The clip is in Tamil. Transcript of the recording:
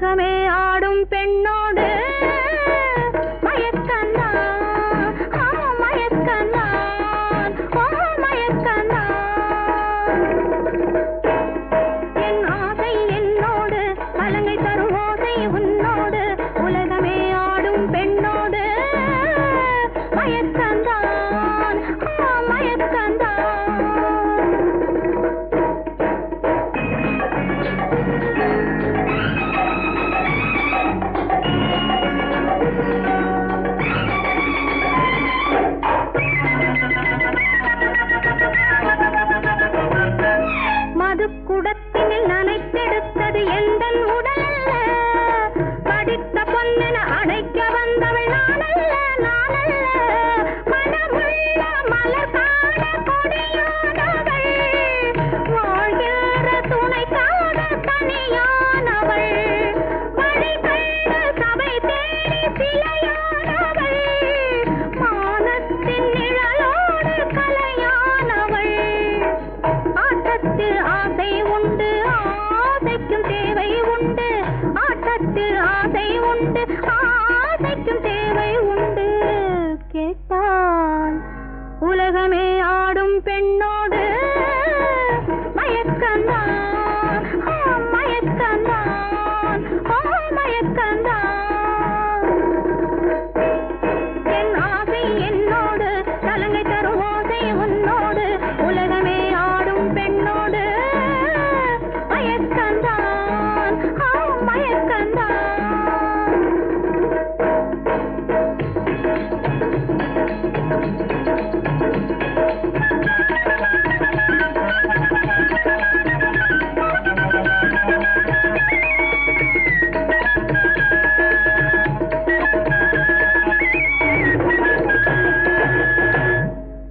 உலகமே ஆடும் பெண்ணோடு தேவை உண்டு. ஆட்டத்தில் ஆசை உண்டு.